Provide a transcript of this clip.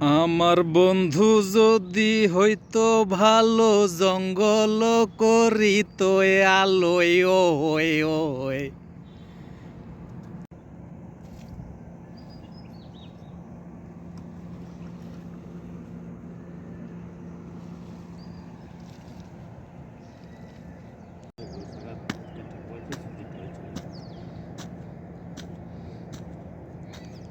আমার বন্ধু যদি হইতো ভালো জঙ্গল করিত আলোয়